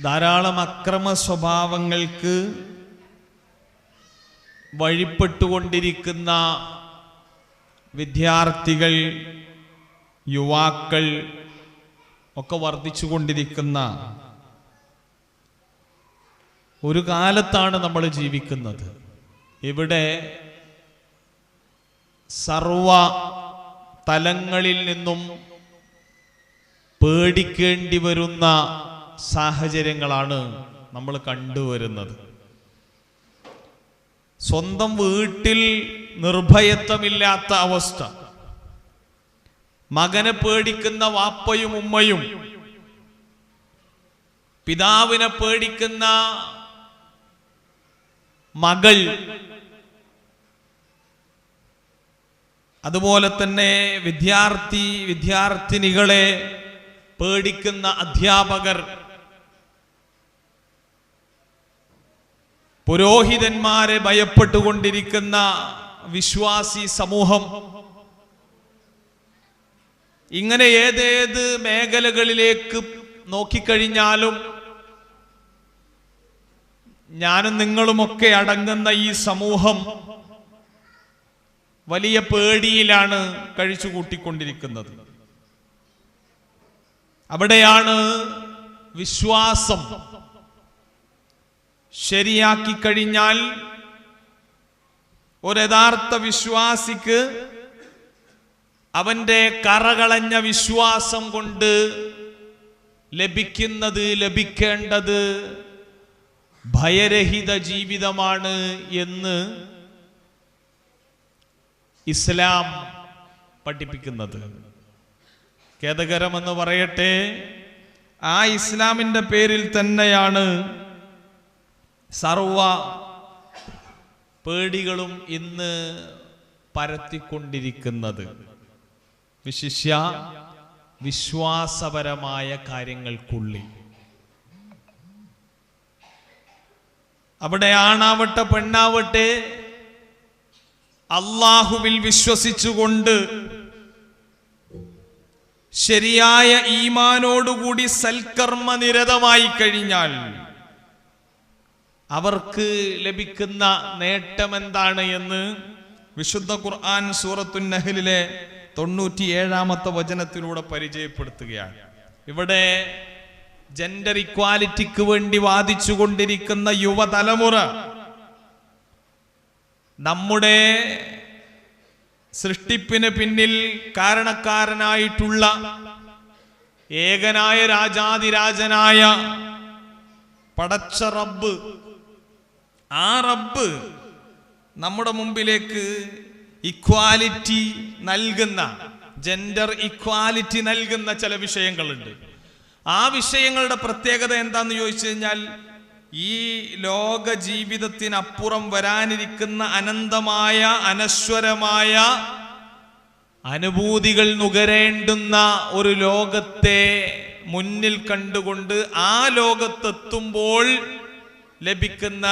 ധാരാളം അക്രമ സ്വഭാവങ്ങൾക്ക് വഴിപ്പെട്ടുകൊണ്ടിരിക്കുന്ന വിദ്യാർത്ഥികൾ യുവാക്കൾ ഒക്കെ വർദ്ധിച്ചുകൊണ്ടിരിക്കുന്ന ഒരു കാലത്താണ് നമ്മൾ ജീവിക്കുന്നത്. ഇവിടെ സർവ തലങ്ങളിൽ നിന്നും പേടിക്കേണ്ടി വരുന്ന സാഹചര്യങ്ങളാണ് നമ്മൾ കണ്ടുവരുന്നത്. സ്വന്തം വീട്ടിൽ നിർഭയത്വമില്ലാത്ത അവസ്ഥ. മകനെ പേടിക്കുന്ന വാപ്പയും ഉമ്മയും. പിതാവിനെ പേടിക്കുന്ന മകൾ. അതുപോലെ തന്നെ വിദ്യാർത്ഥി വിദ്യാർത്ഥിനികളെ പേടിക്കുന്ന അധ്യാപകർ. പുരോഹിതന്മാരെ ഭയപ്പെട്ടുകൊണ്ടിരിക്കുന്ന വിശ്വാസി സമൂഹം ഇങ്ങനെ ഏതേത് മേഖലകളിലേക്ക് നോക്കിക്കഴിഞ്ഞാലും ഞാനും നിങ്ങളുമൊക്കെ അടങ്ങുന്ന ഈ സമൂഹം വലിയ പേടിയിലാണ് കഴിച്ചു കൂട്ടിക്കൊണ്ടിരിക്കുന്നത്. അവിടെയാണ് വിശ്വാസം. ശരിയാക്കി കഴിഞ്ഞാൽ ഒരു യഥാർത്ഥ വിശ്വാസിക്ക് അവന്റെ കറകളഞ്ഞ വിശ്വാസം കൊണ്ട് ലഭിക്കുന്നത് ലഭിക്കേണ്ടത് ഭയരഹിത ജീവിതമാണ് എന്ന് ഇസ്ലാം പഠിപ്പിക്കുന്നത്. ഖേദകരമെന്ന് പറയട്ടെ ആ ഇസ്ലാമിന്റെ പേരിൽ തന്നെയാണ് സർവ പേടികളും ഇന്ന് പരത്തിക്കൊണ്ടിരിക്കുന്നത്. വിശിഷ്യ വിശ്വാസപരമായ കാര്യങ്ങൾക്കുള്ളിൽ. അവിടെ ആണാവട്ടെ പെണ്ണാവട്ടെ അള്ളാഹുവിൽ വിശ്വസിച്ചുകൊണ്ട് ശരിയായ ഈമാനോടുകൂടി സൽക്കർമ്മ നിരതമായി കഴിഞ്ഞാൽ അവർക്ക് ലഭിക്കുന്ന നേട്ടം എന്താണ് എന്ന് വിശുദ്ധ ഖുർആൻ സൂറത്തുൻ നഹലിലെ തൊണ്ണൂറ്റി ഏഴാമത്തെ വചനത്തിലൂടെ പരിചയപ്പെടുത്തുകയാണ്. ഇവിടെ ജെൻഡർ ഇക്വാലിറ്റിക്ക് വേണ്ടി വാദിച്ചു കൊണ്ടിരിക്കുന്ന യുവതലമുറ നമ്മുടെ സൃഷ്ടിപ്പിന് പിന്നിൽ കാരണക്കാരനായിട്ടുള്ള ഏകനായ രാജാതിരാജനായ പടച്ച റബ്ബ് ആ റബ്ബ് നമ്മുടെ മുമ്പിലേക്ക് ഇക്വാലിറ്റി നൽകുന്ന ജെൻഡർ ഇക്വാലിറ്റി നൽകുന്ന ചില വിഷയങ്ങളുണ്ട്. ആ വിഷയങ്ങളുടെ പ്രത്യേകത എന്താന്ന് ചോദിച്ചു കഴിഞ്ഞാൽ ഈ ലോക ജീവിതത്തിനപ്പുറം വരാനിരിക്കുന്ന അനന്തമായ അനശ്വരമായ അനുഭൂതികൾ നുകരേണ്ടുന്ന ഒരു ലോകത്തെ മുന്നിൽ കണ്ടുകൊണ്ട് ആ ലോകത്തെത്തുമ്പോൾ ലഭിക്കുന്ന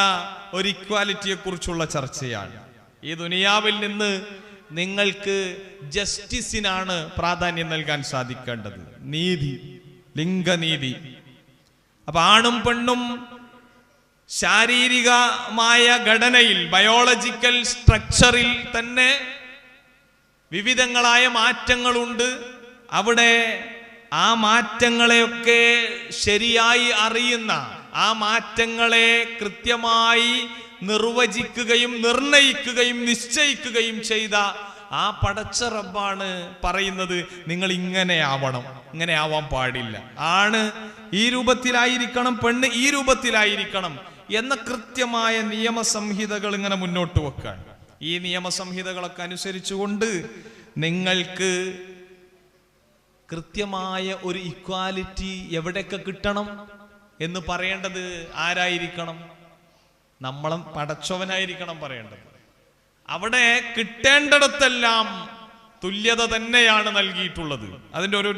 ഒരു ഇക്വാലിറ്റിയെ കുറിച്ചുള്ള ചർച്ചയാണ്. ഈ ദുനിയാവിൽ നിന്ന് നിങ്ങൾക്ക് ജസ്റ്റിസിനാണ് പ്രാധാന്യം നൽകാൻ സാധിക്കേണ്ടത്. നീതി ലിംഗനീതി. അപ്പൊ ആണും പെണ്ണും ശാരീരികമായ ഘടനയിൽ ബയോളജിക്കൽ സ്ട്രക്ചറിൽ തന്നെ വിവിധങ്ങളായ മാറ്റങ്ങളുണ്ട്. അവിടെ ആ മാറ്റങ്ങളെയൊക്കെ ശരിയായി അറിയുന്ന ആ മാറ്റങ്ങളെ കൃത്യമായി നിർവചിക്കുകയും നിർണയിക്കുകയും നിശ്ചയിക്കുകയും ചെയ്ത ആ പടച്ച റബ്ബാണ് പറയുന്നത് നിങ്ങൾ ഇങ്ങനെ ആവണം. ഇങ്ങനെ ആവാൻ പാടില്ല. ആണ് ഈ രൂപത്തിലായിരിക്കണം പെണ്ണ് ഈ രൂപത്തിലായിരിക്കണം എന്ന കൃത്യമായ നിയമസംഹിതകൾ ഇങ്ങനെ മുന്നോട്ട് വെക്കാൻ. ഈ നിയമസംഹിതകളൊക്കെ അനുസരിച്ചുകൊണ്ട് നിങ്ങൾക്ക് കൃത്യമായ ഒരു ഇക്വാലിറ്റി എവിടെയൊക്കെ കിട്ടണം? എന്ന് പറയേണ്ടത് ആരായിരിക്കണം? നമ്മളും പടച്ചവനായിരിക്കണം പറയേണ്ടത്. അവിടെ കിട്ടേണ്ടിടത്തെല്ലാം തുല്യത തന്നെയാണ് നൽകിയിട്ടുള്ളത്. അതിന്റെ ഒരു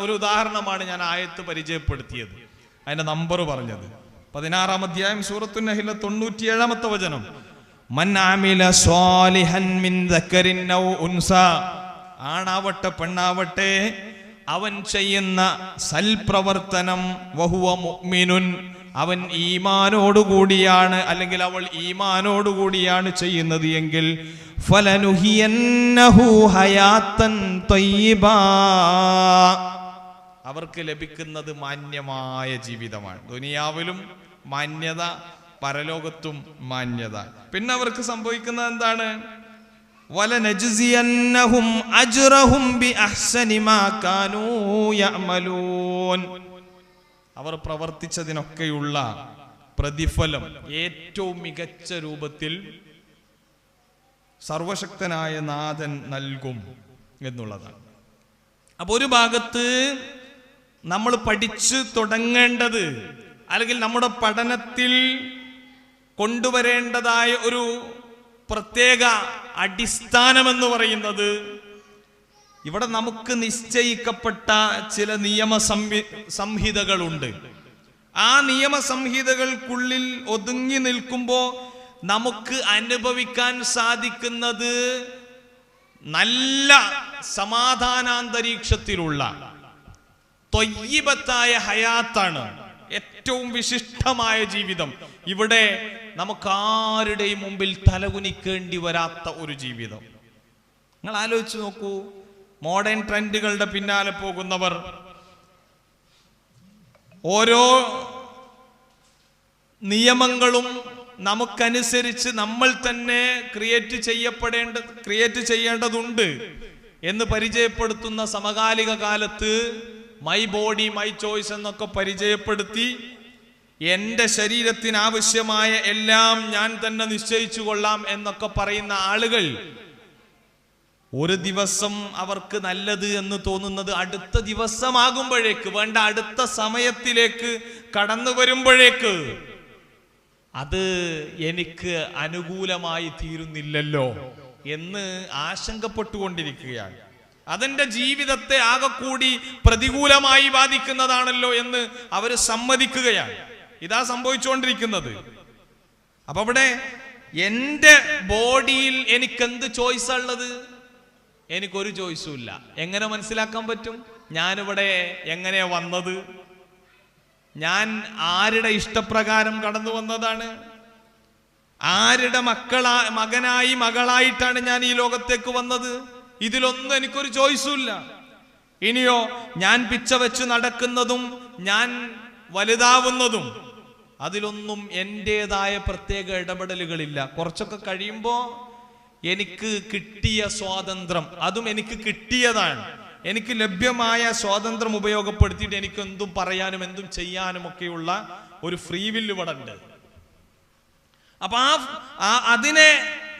ഒരു ഉദാഹരണമാണ് ഞാൻ ആയത്ത് പരിചയപ്പെടുത്തിയത്. അതിന്റെ നമ്പർ പറഞ്ഞത്. പതിനാറാം അധ്യായം സൂറത്തു നഹില തൊണ്ണൂറ്റിയേഴാമത്തെ വചനം. ഉൻസ. ആണാവട്ടെ പെണ്ണാവട്ടെ അവൻ ചെയ്യുന്ന സൽപ്രവർത്തനം വഹുവ മുഅ്മിനുൻ. അവൻ ഈമാനോടുകൂടിയാണ് അല്ലെങ്കിൽ അവൾ ഈമാനോടുകൂടിയാണ് ചെയ്യുന്നത് എങ്കിൽ. അവർക്ക് ലഭിക്കുന്നത് മാന്യമായ ജീവിതമാണ്. ദുനിയാവിലും മാന്യത പരലോകത്തും മാന്യത. പിന്നെ അവർക്ക് സംഭവിക്കുന്നത് എന്താണ്? അവർ പ്രവർത്തിച്ചതിനൊക്കെയുള്ള പ്രതിഫലം ഏറ്റവും മികച്ച രൂപത്തിൽ സർവശക്തനായ നാഥൻ നൽകും എന്നുള്ളതാണ്. അപ്പൊ ഒരു ഭാഗത്ത് നമ്മൾ പഠിച്ചു തുടങ്ങേണ്ടത് അല്ലെങ്കിൽ നമ്മുടെ പഠനത്തിൽ കൊണ്ടുവരേണ്ടതായ ഒരു പ്രത്യേക അടിസ്ഥാനമെന്ന് പറയുന്നത് ഇവിടെ നമുക്ക് നിശ്ചയിക്കപ്പെട്ട ചില നിയമ സംവി സംഹിതകളുണ്ട്. ആ നിയമ സംഹിതകൾക്കുള്ളിൽ ഒതുങ്ങി നിൽക്കുമ്പോൾ നമുക്ക് അനുഭവിക്കാൻ സാധിക്കുന്നത് നല്ല സമാധാനാന്തരീക്ഷത്തിലുള്ള തൊയ്യബത്തായ ഹയാത്താണ് ഏറ്റവും വിശിഷ്ടമായ ജീവിതം. ഇവിടെ നമുക്ക് ആരുടെയും മുമ്പിൽ തലകുനിക്കേണ്ടി വരാത്ത ഒരു ജീവിതം. നിങ്ങൾ ആലോചിച്ച് നോക്കൂ. മോഡേൺ ട്രെൻഡുകളുടെ പിന്നാലെ പോകുന്നവർ ഓരോ നിയമങ്ങളും നമുക്കനുസരിച്ച് നമ്മൾ തന്നെ ക്രിയേറ്റ് ചെയ്യപ്പെടേണ്ട ക്രിയേറ്റ് ചെയ്യേണ്ടതുണ്ട് എന്ന് പരിചയപ്പെടുത്തുന്ന സമകാലിക കാലത്ത് മൈ ബോഡി മൈ ചോയ്സ് എന്നൊക്കെ പരിചയപ്പെടുത്തി എന്റെ ശരീരത്തിന് ആവശ്യമായ എല്ലാം ഞാൻ തന്നെ നിശ്ചയിച്ചു കൊള്ളാം എന്നൊക്കെ പറയുന്ന ആളുകൾ ഒരു ദിവസം അവർക്ക് നല്ലത് എന്ന് തോന്നുന്നത് അടുത്ത ദിവസമാകുമ്പോഴേക്ക് വേണ്ട അടുത്ത സമയത്തിലേക്ക് കടന്നു വരുമ്പോഴേക്ക്. അത് എനിക്ക് അനുകൂലമായി തീരുന്നില്ലല്ലോ എന്ന് ആശങ്കപ്പെട്ടുകൊണ്ടിരിക്കുകയാണ്. അതെന്റെ ജീവിതത്തെ ആകെ കൂടി പ്രതികൂലമായി ബാധിക്കുന്നതാണല്ലോ എന്ന് അവർ സമ്മതിക്കുകയാണ്. ഇതാ സംഭവിച്ചുകൊണ്ടിരിക്കുന്നത്. അപ്പൊ അവിടെ എന്റെ ബോഡിയിൽ എനിക്ക് എന്ത് ചോയ്സാ ഉള്ളത്? എനിക്കൊരു ചോയ്സും ഇല്ല. എങ്ങനെ മനസ്സിലാക്കാൻ പറ്റും? ഞാനിവിടെ എങ്ങനെയാ വന്നത്? ഞാൻ ആരുടെ ഇഷ്ടപ്രകാരം കടന്നു വന്നതാണ്? ആരുടെ മക്കളാ മകനായി മകളായിട്ടാണ് ഞാൻ ഈ ലോകത്തേക്ക് വന്നത്? ഇതിലൊന്നും എനിക്കൊരു ചോയ്സും ഇല്ല. ഇനിയോ ഞാൻ പിച്ച വെച്ച് നടക്കുന്നതും ഞാൻ വലുതാവുന്നതും അതിലൊന്നും എന്റെതായ പ്രത്യേക ഇടപെടലുകളില്ല. കുറച്ചൊക്കെ കഴിയുമ്പോൾ എനിക്ക് കിട്ടിയ സ്വാതന്ത്ര്യം അതും എനിക്ക് കിട്ടിയതാണ്. എനിക്ക് ലഭ്യമായ സ്വാതന്ത്ര്യം ഉപയോഗപ്പെടുത്തിയിട്ട് എനിക്ക് എന്തും പറയാനും എന്തും ചെയ്യാനും ഒക്കെയുള്ള ഒരു ഫ്രീ വില്ല് ഇവിടെ ഉണ്ട്. അപ്പൊ ആ അതിനെ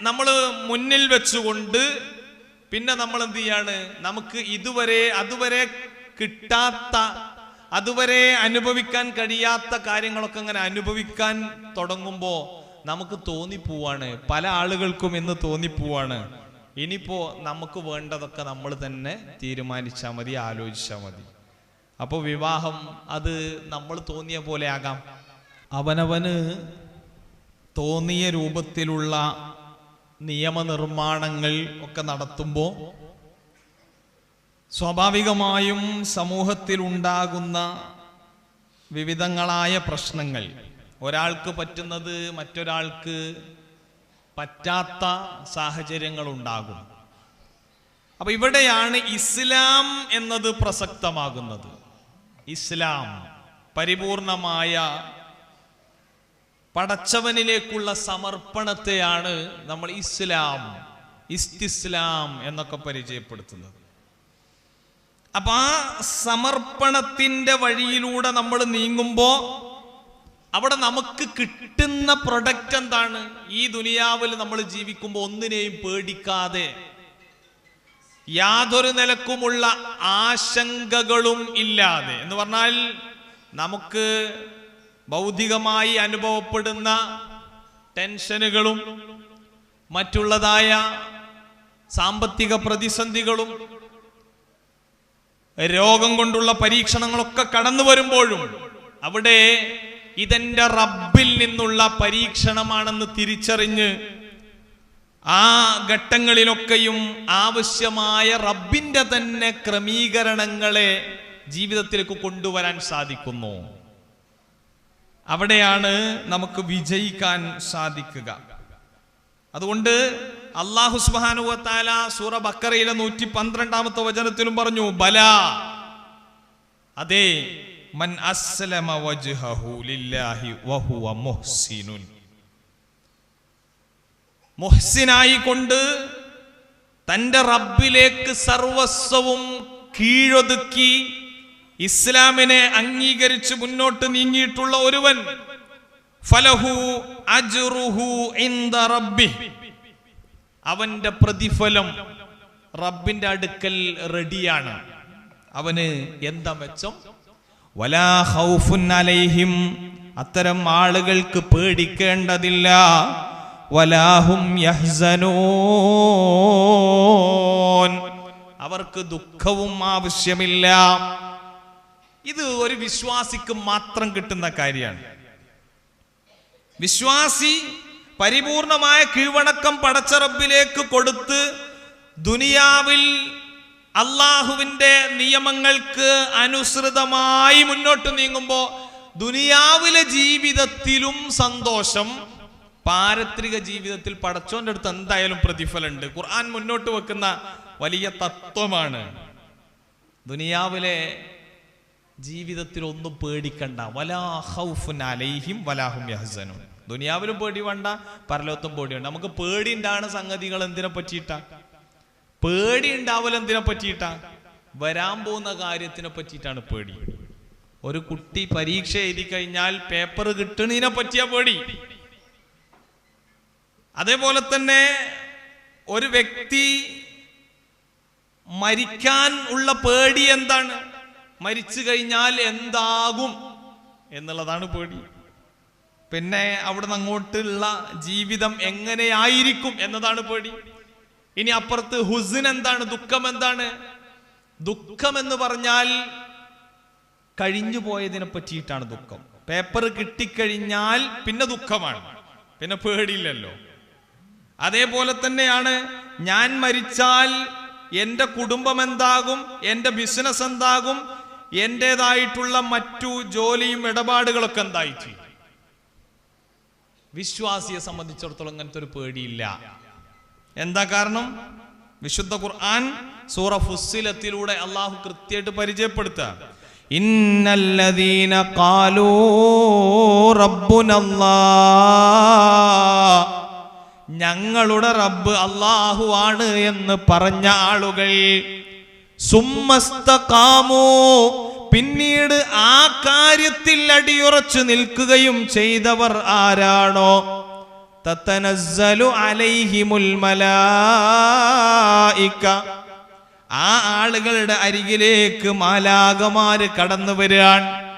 നമ്മൾ മുന്നിൽ വെച്ചുകൊണ്ട് പിന്നെ നമ്മൾ എന്ത് ചെയ്യാണ്? നമുക്ക് ഇതുവരെ അതുവരെ കിട്ടാത്ത അതുവരെ അനുഭവിക്കാൻ കഴിയാത്ത കാര്യങ്ങളൊക്കെ അങ്ങനെ അനുഭവിക്കാൻ തുടങ്ങുമ്പോൾ നമുക്ക് തോന്നിപ്പോവാണ്. പല ആളുകൾക്കും എന്ന് തോന്നിപ്പോവാണ്. ഇനിയിപ്പോ നമുക്ക് വേണ്ടതൊക്കെ നമ്മൾ തന്നെ തീരുമാനിച്ചാൽ മതി ആലോചിച്ചാൽ മതി. അപ്പോൾ വിവാഹം അത് നമ്മൾ തോന്നിയ പോലെ ആകാം. അവനവന് തോന്നിയ രൂപത്തിലുള്ള നിയമനിർമ്മാണങ്ങൾ ഒക്കെ നടത്തുമ്പോൾ സ്വാഭാവികമായും സമൂഹത്തിൽ ഉണ്ടാകുന്ന വിവിധങ്ങളായ പ്രശ്നങ്ങൾ. ഒരാൾക്ക് പറ്റുന്നത് മറ്റൊരാൾക്ക് പറ്റാത്ത സാഹചര്യങ്ങൾ ഉണ്ടാകും അപ്പൊ ഇവിടെയാണ് ഇസ്ലാം എന്നത് പ്രസക്തമാകുന്നത്. ഇസ്ലാം പരിപൂർണമായ പടച്ചവനിലേക്കുള്ള സമർപ്പണത്തെയാണ് നമ്മൾ ഇസ്ലാം ഇസ്തിസ്ലാം എന്നൊക്കെ പരിചയപ്പെടുത്തുന്നത്. അപ്പൊ ആ സമർപ്പണത്തിന്റെ വഴിയിലൂടെ നമ്മൾ നീങ്ങുമ്പോൾ അവിടെ നമുക്ക് കിട്ടുന്ന പ്രൊഡക്റ്റ് എന്താണ്? ഈ ദുനിയാവിൽ നമ്മൾ ജീവിക്കുമ്പോൾ ഒന്നിനെയും പേടിക്കാതെ യാതൊരു നിലക്കുമുള്ള ആശങ്കകളും ഇല്ലാതെ. എന്ന് പറഞ്ഞാൽ നമുക്ക് ഭൗതികമായി അനുഭവപ്പെടുന്ന ടെൻഷനുകളും മറ്റുള്ളതായ സാമ്പത്തിക പ്രതിസന്ധികളും രോഗം കൊണ്ടുള്ള പരീക്ഷണങ്ങളൊക്കെ കടന്നു വരുമ്പോഴും അവിടെ ഇതെന്റെ റബ്ബിൽ നിന്നുള്ള പരീക്ഷണമാണെന്ന് തിരിച്ചറിഞ്ഞ് ആ ഘട്ടങ്ങളിലൊക്കെയും ആവശ്യമായ റബ്ബിന്റെ തന്നെ ക്രമീകരണങ്ങളെ ജീവിതത്തിലേക്ക് കൊണ്ടുവരാൻ സാധിക്കുന്നു. അവിടെയാണ് നമുക്ക് വിജയിക്കാൻ സാധിക്കുക. അതുകൊണ്ട് അള്ളാഹു സുബാനുവത്താല സൂറ ബക്കറയിലെ നൂറ്റി പന്ത്രണ്ടാമത്തെ വചനത്തിലും പറഞ്ഞു ബല. അതെ മൻ അസ്ലമ വജ്ഹഹു ലില്ലാഹി വഹുവ റബ്ബിലേക്ക് സർവസ്വവും കീഴൊതുക്കി ഇസ്ലാമിനെ അംഗീകരിച്ച് മുന്നോട്ട് നീങ്ങിയിട്ടുള്ള ഒരുവൻ ഫലഹു അജ്റുഹു ഇൻദ റബ്ബി അവന്റെ പ്രതിഫലം റബ്ബിന്റെ അടുക്കൽ റെഡിയാണ്. അവന് എന്താ മെച്ചം? വലാ ഖൗഫുൻ അലൈഹിം. അത്തരം ആളുകൾക്ക് പേടിക്കേണ്ടതില്ല. വലാഹും യഹ്സനൂൻ. അവർക്ക് ദുഃഖവും ആവശ്യമില്ല. ഇത് ഒരു വിശ്വാസിക്ക് മാത്രം കിട്ടുന്ന കാര്യമാണ്. വിശ്വാസി പരിപൂർണമായ കീഴ്വണക്കം പടച്ചറബിലേക്ക് കൊടുത്ത് ദുനിയാവിൽ അള്ളാഹുവിന്റെ നിയമങ്ങൾക്ക് അനുസൃതമായി മുന്നോട്ട് നീങ്ങുമ്പോൾ ദുനിയാവിലെ ജീവിതത്തിലും സന്തോഷം. പാരത്രിക ജീവിതത്തിൽ പടച്ചോന്റെ അടുത്ത് എന്തായാലും പ്രതിഫലമുണ്ട്. ഖുർആൻ മുന്നോട്ട് വെക്കുന്ന വലിയ തത്വമാണ്. ദുനിയാവിലെ ജീവിതത്തിൽ ഒന്നും പേടിക്കണ്ട. വലാ ഖൗഫുൻ അലൈഹിം വലാഹും യഹ്സനൂൻ. ദുനിയാവിലും പേടി വേണ്ട പരലോത്തും പേടി വേണ്ട. നമുക്ക് പേടി ഉണ്ടാണ് സംഗതികൾ എന്തിനെ പറ്റിയിട്ടാ? പേടി ഉണ്ടാവൽ എന്തിനെ പറ്റിയിട്ടാ? വരാൻ പോകുന്ന കാര്യത്തിനെ പറ്റിയിട്ടാണ് പേടി. ഒരു കുട്ടി പരീക്ഷ എഴുതി കഴിഞ്ഞാൽ പേപ്പർ കിട്ടണതിനെ പറ്റിയ പേടി. അതേപോലെ തന്നെ ഒരു വ്യക്തി മരിക്കാൻ ഉള്ള പേടി എന്താണ്? മരിച്ചു കഴിഞ്ഞാൽ എന്താകും എന്നുള്ളതാണ് പേടി. പിന്നെ അവിടുന്ന് അങ്ങോട്ടുള്ള ജീവിതം എങ്ങനെയായിരിക്കും എന്നതാണ് പേടി. ഇനി അപ്പുറത്ത് ഹുസിൻ എന്താണ് ദുഃഖം എന്താണ്? ദുഃഖം എന്ന് പറഞ്ഞാൽ കഴിഞ്ഞു പോയതിനെ പറ്റിയിട്ടാണ് ദുഃഖം. പേപ്പർ കിട്ടിക്കഴിഞ്ഞാൽ പിന്നെ ദുഃഖമാണ്. പിന്നെ പേടിയില്ലല്ലോ. അതേപോലെ തന്നെയാണ് ഞാൻ മരിച്ചാൽ എന്റെ കുടുംബം എന്താകും എന്റെ ബിസിനസ് എന്താകും എന്റെതായിട്ടുള്ള മറ്റു ജോലിയും ഇടപാടുകളൊക്കെ എന്തായിട്ട് വിശ്വാസിയെ സംബന്ധിച്ചിടത്തോളം അങ്ങനത്തെ ഒരു പേടിയില്ല. എന്താ കാരണം? വിശുദ്ധ ഖുർആൻ സൂറ ഫുസ്സിലത്തിലൂടെ അള്ളാഹു കൃത്യമായിട്ട് പരിചയപ്പെടുത്തുക. ഇന്നല്ലദീന ഞങ്ങളുടെ റബ്ബ് അള്ളാഹു ആണ് എന്ന് പറഞ്ഞ ആളുകൾ. സുമ്മസ്തകാമോ പിന്നീട് ആ കാര്യത്തിൽ അടിയുറച്ചു നിൽക്കുകയും ചെയ്തവർ ആരാണോ? തത്തനസ്സലു അലൈഹിമുൽ മലായിക്ക ആ ആളുകളുടെ അരികിലേക്ക് മാലാകമാര് കടന്നു വരാൻ.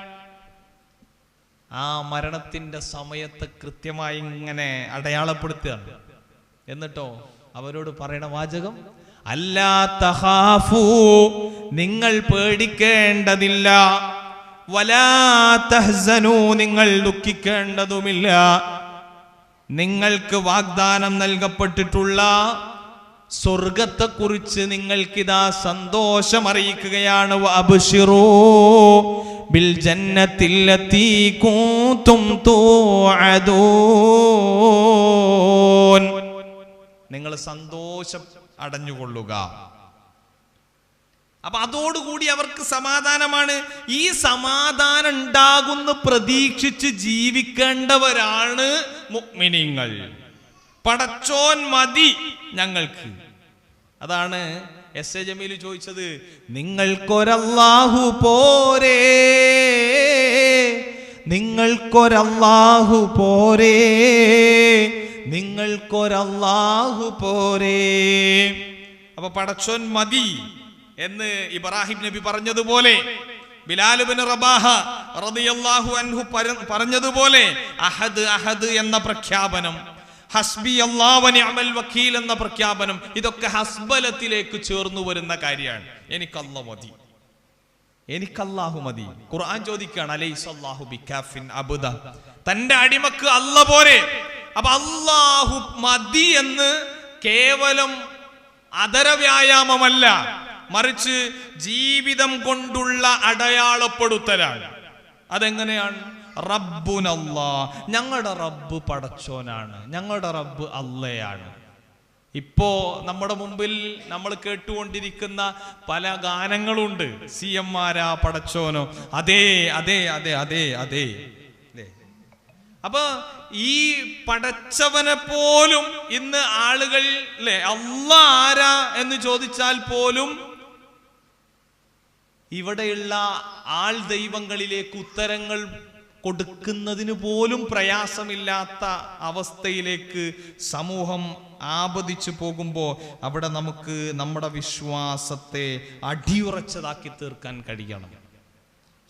ആ മരണത്തിന്റെ സമയത്ത് കൃത്യമായി ഇങ്ങനെ അടയാളപ്പെടുത്തുകയാണ്. എന്നിട്ടോ? അവരോട് പറയണ വാചകം അല്ലാ തഹാഫൂ നിങ്ങൾ പേടിക്കേണ്ടതില്ല. വലാ നിങ്ങൾ ദുഃഖിക്കേണ്ടതുമില്ല. നിങ്ങൾക്ക് വാഗ്ദാനം നൽകപ്പെട്ടിട്ടുള്ള സ്വർഗത്തെക്കുറിച്ച് നിങ്ങൾക്കിതാ സന്തോഷം അറിയിക്കുകയാണ് അബ്ശിറൂ ബിൽ നിങ്ങൾ സന്തോഷം അടഞ്ഞുകൊള്ളുക. അപ്പൊ അതോടുകൂടി അവർക്ക് സമാധാനമാണ്. ഈ സമാധാനം ഉണ്ടാകുന്ന പ്രതീക്ഷിച്ച് ജീവിക്കേണ്ടവരാണ് മുഅ്മിനീങ്ങൾ. പടച്ചോൻ മതി ഞങ്ങൾക്ക്. അതാണ് എസ് എ ജമീൽ ചോദിച്ചത് നിങ്ങൾക്കൊരല്ലാഹു പോരേ. നിങ്ങൾക്കൊരല്ലാഹു പോരേ. നിങ്ങൾക്കൊരല്ലാഹു പോരേ. അപ്പൊ പടച്ചോൻ മതി. എന്ന് ഇബ്രാഹിം നബി പറഞ്ഞതുപോലെ റബാഹ അൻഹു പറഞ്ഞതുപോലെ അഹദ് അഹദ് എന്ന പ്രഖ്യാപനം ഹസ്ബി നിഅമൽ വക്കീൽ എന്ന പ്രഖ്യാപനം ഇതൊക്കെ ഹസ്ബലത്തിലേക്ക് ചേർന്നു വരുന്ന കാര്യമാണ്. എനിക്കല്ല മതി. എനിക്കല്ലാഹു മതി. ഖുർആൻ ചോദിക്കുകയാണ് അലൈസല്ലാഹു ബിക്കാഫിൻ അബുദ. തന്റെ അടിമക്ക് അല്ല പോലെ അപ്പൊ അല്ലാഹു മതി എന്ന് കേവലം അതര വ്യായാമമല്ല മറിച്ച് ജീവിതം കൊണ്ടുള്ള അടയാളപ്പെടുത്തലാണ്. അതെങ്ങനെയാണ്? റബ്ബുനല്ലാ. ഞങ്ങളുടെ റബ്ബ് പടച്ചോനാണ്. ഞങ്ങളുടെ റബ്ബ് അല്ലയാണ് ഇപ്പോ നമ്മുടെ മുമ്പിൽ നമ്മൾ കേട്ടുകൊണ്ടിരിക്കുന്ന പല ഗാനങ്ങളുണ്ട്. സി എം ആരാ പടച്ചോനോ? അതെ അതെ അതെ അതെ അതെ. അപ്പൊ ഈ പടച്ചവനെ പോലും ഇന്ന് ആളുകൾ അല്ലെ അല്ല ആരാ എന്ന് ചോദിച്ചാൽ പോലും ഇവിടെയുള്ള ആൾ ദൈവങ്ങളിലേക്ക് ഉത്തരങ്ങൾ കൊടുക്കുന്നതിന് പോലും പ്രയാസമില്ലാത്ത അവസ്ഥയിലേക്ക് സമൂഹം ആപതിച്ചു പോകുമ്പോൾ അവിടെ നമുക്ക് നമ്മുടെ വിശ്വാസത്തെ അടിയുറച്ചതാക്കി തീർക്കാൻ കഴിയണം.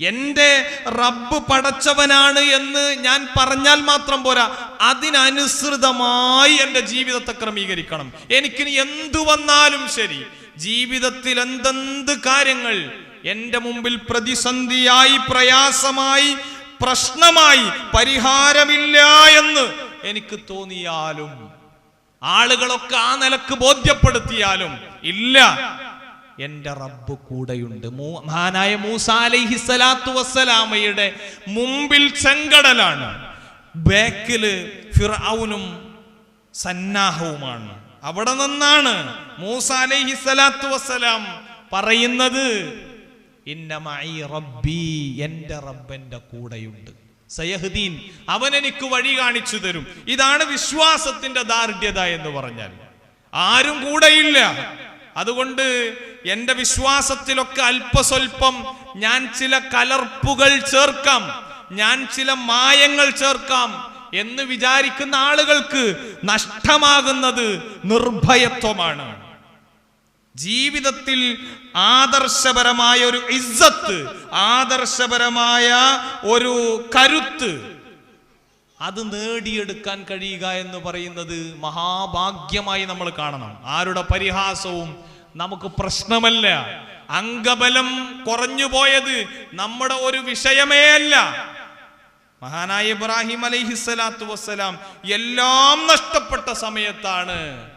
എന്റെ റബ്ബ് പടച്ചവനാണ് എന്ന് ഞാൻ പറഞ്ഞാൽ മാത്രം പോരാ. അതിനനുസൃതമായി എന്റെ ജീവിതത്തെ ക്രമീകരിക്കണം. എനിക്കിനി എന്തു വന്നാലും ശരി. ജീവിതത്തിൽ എന്തെന്ത് കാര്യങ്ങൾ എന്റെ മുമ്പിൽ പ്രതിസന്ധിയായി പ്രയാസമായി പ്രശ്നമായി പരിഹാരമില്ല എന്ന് എനിക്ക് തോന്നിയാലും ആളുകളൊക്കെ ആ നിലയ്ക്ക് ബോധ്യപ്പെടുത്തിയാലും ഇല്ല. എന്റെ റബ്ബ് കൂടെയുണ്ട്. മഹാനായ മൂസ അലൈഹി സ്വലാത്തു വസ്സലാമയുടെ മുമ്പിൽ ചെങ്കടലാണ്. ബാക്കിൽ ഫിറൌനും സന്നാഹവുമാണ്. അവിടെ നിന്നാണ് മൂസ അലൈഹി സ്വലാത്തു വസ്സലാം പറയുന്നത് റബ്ബി എന്റെ റബ്ബന്റെ കൂടെയുണ്ട്. സയഹദീൻ അവൻ എനിക്ക് വഴി കാണിച്ചു തരും. ഇതാണ് വിശ്വാസത്തിന്റെ ദാർഢ്യത എന്ന് പറഞ്ഞാൽ. ആരും കൂടെയില്ല. അതുകൊണ്ട് എന്റെ വിശ്വാസത്തിലൊക്കെ അല്പസ്വല്പം ഞാൻ ചില കലർപ്പുകൾ ചേർക്കാം ഞാൻ ചില മായങ്ങൾ ചേർക്കാം എന്ന് വിചാരിക്കുന്ന ആളുകൾക്ക് നഷ്ടമാകുന്നത് നിർഭയത്വമാണ്. ജീവിതത്തിൽ ആദർശപരമായ ഒരു ഇസ്സത്ത് ആദർശപരമായ ഒരു കരുത്ത് അത് നേടിയെടുക്കാൻ കഴിയുക എന്ന് പറയുന്നത് മഹാഭാഗ്യമായി നമ്മൾ കാണണം. ആരുടെ പരിഹാസവും നമുക്ക് പ്രശ്നമല്ല. അംഗബലം കുറഞ്ഞു പോയത് നമ്മുടെ ഒരു വിഷയമേ അല്ല. മഹാനായ ഇബ്രാഹിം അലൈഹിസ്സലാത്തു വസ്സലാം എല്ലാം നഷ്ടപ്പെട്ട സമയത്താണ്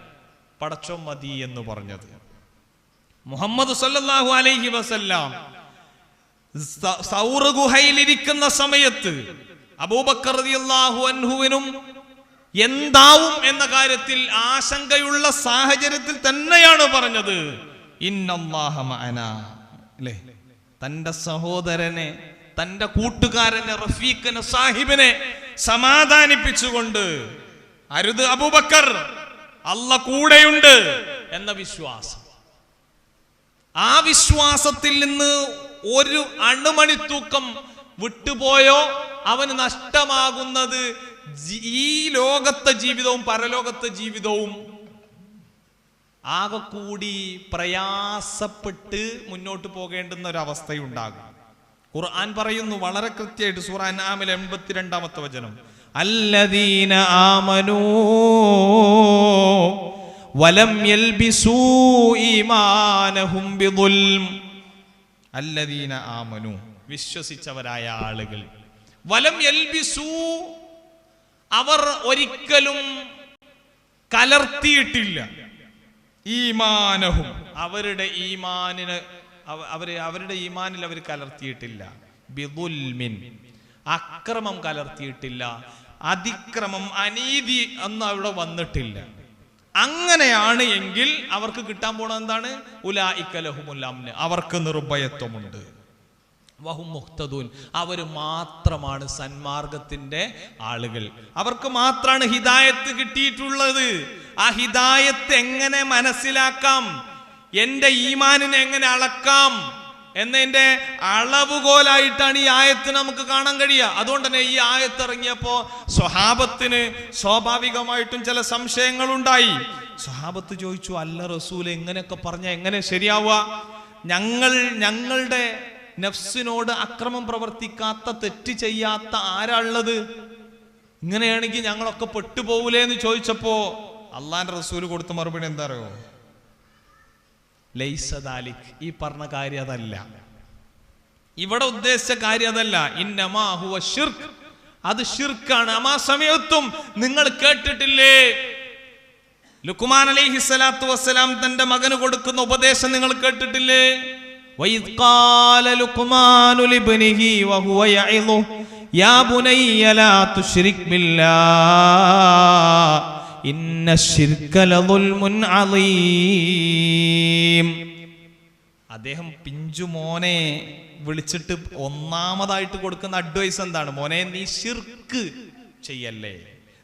പടച്ചോ മതി എന്ന് പറഞ്ഞത്. മുഹമ്മദ് സല്ലാഹു അലൈഹി വസല്ലാം സൗർ ഗുഹയിലിരിക്കുന്ന സമയത്ത് അബൂബക്കർ അൻഹുവിനും എന്താവും എന്ന കാര്യത്തിൽ ആശങ്കയുള്ള സാഹചര്യത്തിൽ തന്നെയാണ് പറഞ്ഞത്. തന്റെ സഹോദരനെ തന്റെ കൂട്ടുകാരനെ റഫീഖിനെ സാഹിബിനെ സമാധാനിപ്പിച്ചുകൊണ്ട് അരുത് അബൂബക്കർ അല്ല കൂടെയുണ്ട് എന്ന വിശ്വാസം. ആ വിശ്വാസത്തിൽ നിന്ന് ഒരു അണുമണിത്തൂക്കം വിട്ടുപോയോ? അവന് നഷ്ടമാകുന്നത് ഈ ലോകത്തെ ജീവിതവും പരലോകത്തെ ജീവിതവും ആകെ കൂടി പ്രയാസപ്പെട്ട് മുന്നോട്ട് പോകേണ്ടുന്ന ഒരു അവസ്ഥയുണ്ടാകും. ഖുർആൻ പറയുന്നു വളരെ കൃത്യമായിട്ട് സൂറ ആമിൽ എൺപത്തിരണ്ടാമത്തെ വചനം. അല്ലദീന ആമനൂ വലം യൽബിസൂ ഈമാനഹും ബിദുൽം. അല്ലദീന ആമനു വിശ്വസിച്ചവരായ ആളുകൾ. വലം യൽബിസൂ അവർ ഒരിക്കലും കലർത്തിയിട്ടില്ല. ഈമാനഹും അവരുടെ ഈമാനിന് അവ- അവർ അവരുടെ ഈമാനിൽ അവർ കലർത്തിയിട്ടില്ല. ബിദുൽമിൻ അക്രമം കലർത്തിയിട്ടില്ല. അതിക്രമം അനീതി ഒന്നും അവിടെ വന്നിട്ടില്ല. അങ്ങനെയാണ് എങ്കിൽ അവർക്ക് കിട്ടാൻ പോണത് എന്താണ്? ഉലായിക്കലഹുമുല്ലാമിന് അവർക്ക് നിർഭയത്വമുണ്ട്. വഹും അവർ മാത്രമാണ് സന്മാർഗത്തിന്റെ ആളുകൾ. അവർക്ക് മാത്രമാണ് ഹിദായത്ത് കിട്ടിയിട്ടുള്ളത്. ആ ഹിദായത്ത് എങ്ങനെ മനസ്സിലാക്കാം? എന്റെ ഈമാനിനെ എങ്ങനെ അളക്കാം? എന്നതിന്റെ അളവുകോലായിട്ടാണ് ഈ ആയത്ത് നമുക്ക് കാണാൻ കഴിയുക. അതുകൊണ്ട് തന്നെ ഈ ആയത്ത് ഇറങ്ങിയപ്പോ സ്വഹാബത്തിന് സ്വാഭാവികമായിട്ടും ചില സംശയങ്ങൾ ഉണ്ടായി സ്വഹാബത്ത് ചോദിച്ചു അല്ല റസൂൽ എങ്ങനെയൊക്കെ പറഞ്ഞ എങ്ങനെ ശരിയാവുക? ഞങ്ങൾ ഞങ്ങളുടെ നഫ്സിനോട് അക്രമം പ്രവർത്തിക്കാത്ത തെറ്റ് ചെയ്യാത്ത ആരാ ഉള്ളത് ഇങ്ങനെയാണെങ്കിൽ ഞങ്ങളൊക്കെ പെട്ടുപോകൂലേ എന്ന് ചോദിച്ചപ്പോ അള്ളാന്റെ റസൂൽ കൊടുത്ത മറുപടി എന്താ അറിയോ? ലൈസദാലിക് ഈ പറഞ്ഞ കാര്യം അതല്ല. ഇവിടെ ഉദ്ദേശിച്ച കാര്യം അതല്ല. ഇന്നമാഹുവ ഷിർക്ക് അത് ഷിർക്കാണ് അമാ സമയത്തും നിങ്ങൾ കേട്ടിട്ടില്ലേ? ലുക്കുമാൻ അലൈഹി സ്വലാത്തു വസ്സലാം തന്റെ മകന് കൊടുക്കുന്ന ഉപദേശം നിങ്ങൾ കേട്ടിട്ടില്ലേ? യാ ബുനയ്യ ലാ തുശ്രിക് ഇന്ന അദ്ദേഹം പിഞ്ചു മോനെ വിളിച്ചിട്ട് ഒന്നാമതായിട്ട് കൊടുക്കുന്ന അഡ്വൈസ് എന്താണ്? മോനെ നീ ശിർക്ക് ചെയ്യല്ലേ?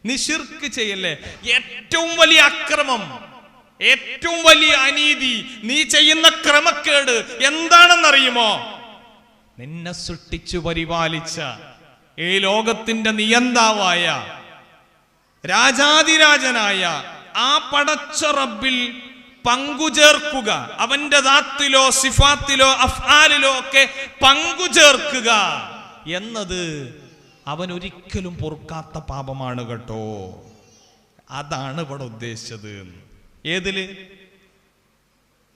നീ ശിർക്ക് ചെയ്യല്ലേ? ഏറ്റവും വലിയ അക്രമം ഏറ്റവും വലിയ അനീതി നീ ചെയ്യുന്ന ക്രമക്കേട് എന്താണെന്നറിയുമോ? നിന്നെ സൃഷ്ടിച്ചു പരിപാലിച്ച ഈ ലോകത്തിന്റെ നിയന്താവായ രാജാതിരാജനായ ആ പടച്ച റബ്ബിൽ പങ്കുചേർക്കുക. അവന്റെ ദാത്തിലോ സിഫാത്തിലോ അഫ്ആലിലോ ഒക്കെ പങ്കുചേർക്കുക. എന്നത് അവൻ ഒരിക്കലും പൊറുക്കാത്ത പാപമാണ് കേട്ടോ. അതാണ് ഇവിടെ ഉദ്ദേശിച്ചത്. ഏതിൽ?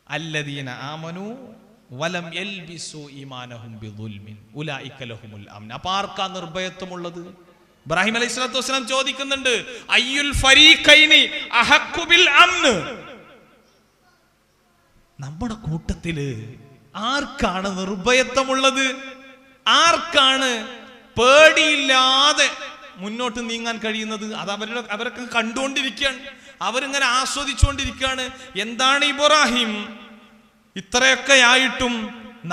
അല്ലദീന ആമനു വലം യൽബിസു ഈമാനഹും ബിദുൽമിൻ. ഉലൈക ലഹുമുൽ അംൻ അപ്പൊ ആർക്കാ നിർഭയത്വമുള്ളത്? ഇബ്രാഹിം അലൈഹി സ്വലാത്തു വസ്സലാം ചോദിക്കുന്നുണ്ട് അയ്യുൽ ഫരീഖൈനി അഹഖു ബിൽ അംന്? നമ്മുടെ കൂട്ടത്തിൽ ആർക്കാണ് നിർഭയത്വമുള്ളത്? ആർക്കാണ് പേടിയില്ലാതെ മുന്നോട്ട് നീങ്ങാൻ കഴിയുന്നത്? അത് അവരുടെ അവരൊക്കെ കണ്ടുകൊണ്ടിരിക്കുകയാണ് അവരിങ്ങനെ ആസ്വദിച്ചുകൊണ്ടിരിക്കുകയാണ്. എന്താണ് ഇബ്രാഹിം ഇത്രയൊക്കെ ആയിട്ടും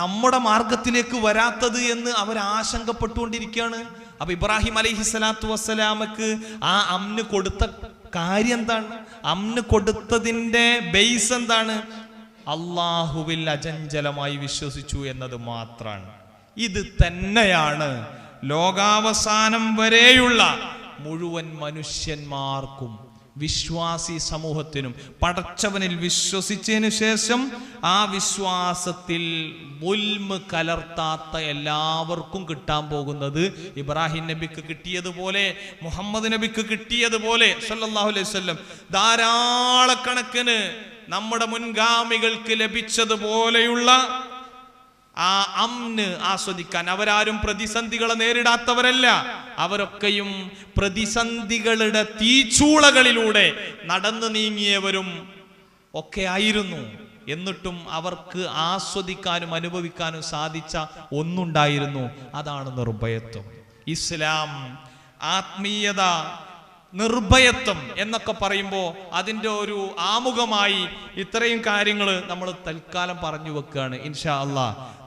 നമ്മുടെ മാർഗത്തിലേക്ക് വരാത്തത് എന്ന് അവർ ആശങ്കപ്പെട്ടുകൊണ്ടിരിക്കുകയാണ് അപ്പൊ ഇബ്രാഹിം അലൈഹി സ്വലാത്തു വസ്സലാമക്ക് ആ അമ്ന് കൊടുത്ത കാര്യം എന്താണ് അമ്ന് കൊടുത്തതിന്റെ ബേസ് എന്താണ്? അള്ളാഹുവിൽ അചഞ്ചലമായി വിശ്വസിച്ചു എന്നത് മാത്രാണ്. ഇത് തന്നെയാണ് ലോകാവസാനം വരെയുള്ള മുഴുവൻ മനുഷ്യന്മാർക്കും വിശ്വാസി സമൂഹത്തിനും പടച്ചവനിൽ വിശ്വസിച്ചതിന് ശേഷം ആ വിശ്വാസത്തിൽ ഉൽമ് കലർത്താത്ത എല്ലാവർക്കും കിട്ടാൻ പോകുന്നത് ഇബ്രാഹിം നബിക്ക് കിട്ടിയതുപോലെ മുഹമ്മദ് നബിക്ക് കിട്ടിയതുപോലെ സല്ലല്ലാഹു അലൈഹി വസല്ലം. ധാരാളക്കണക്കിന് നമ്മുടെ മുൻഗാമികൾക്ക് ലഭിച്ചതുപോലെയുള്ള ആ അമ്ന് ആസ്വദിക്കാൻ. അവരാരും പ്രതിസന്ധികളെ നേരിടാത്തവരല്ല. അവരൊക്കെയും പ്രതിസന്ധികളുടെ തീച്ചൂളകളിലൂടെ നടന്നു നീങ്ങിയവരും ഒക്കെ ആയിരുന്നു. എന്നിട്ടും അവർക്ക് ആസ്വദിക്കാനും അനുഭവിക്കാനും സാധിച്ച ഒന്നുണ്ടായിരുന്നു. അതാണ് നിർഭയത്വം. ഇസ്ലാം ആത്മീയത നിർഭയത്വം എന്നൊക്കെ പറയുമ്പോൾ അതിന്റെ ഒരു ആമുഖമായി ഇത്രയും കാര്യങ്ങൾ നമ്മൾ തൽക്കാലം പറഞ്ഞു വെക്കുകയാണ്. ഇൻഷാ അല്ല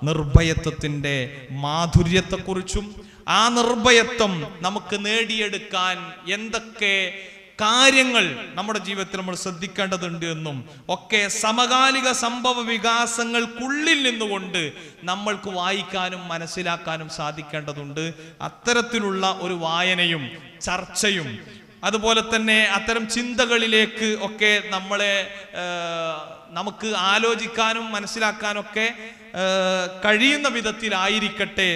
നിർഭയത്വത്തിന്റെ മാധുര്യത്തെക്കുറിച്ചും ആ നിർഭയത്വം നമുക്ക് നേടിയെടുക്കാൻ എന്തൊക്കെ കാര്യങ്ങൾ നമ്മുടെ ജീവിതത്തിൽ നമ്മൾ ശ്രദ്ധിക്കേണ്ടതുണ്ട് എന്നും ഒക്കെ സമകാലിക സംഭവ വികാസങ്ങൾക്കുള്ളിൽ നിന്നുകൊണ്ട് നമ്മൾക്ക് വായിക്കാനും മനസ്സിലാക്കാനും സാധിക്കേണ്ടതുണ്ട്. അത്തരത്തിലുള്ള ഒരു വായനയും ചർച്ചയും അതുപോലെ തന്നെ അത്തരം ചിന്തകളിലേക്ക് ഒക്കെ നമ്മളെ നമുക്ക് ആലോചിക്കാനും മനസ്സിലാക്കാനൊക്കെ കഴിയുന്ന വിധത്തിലായിരിക്കട്ടെ.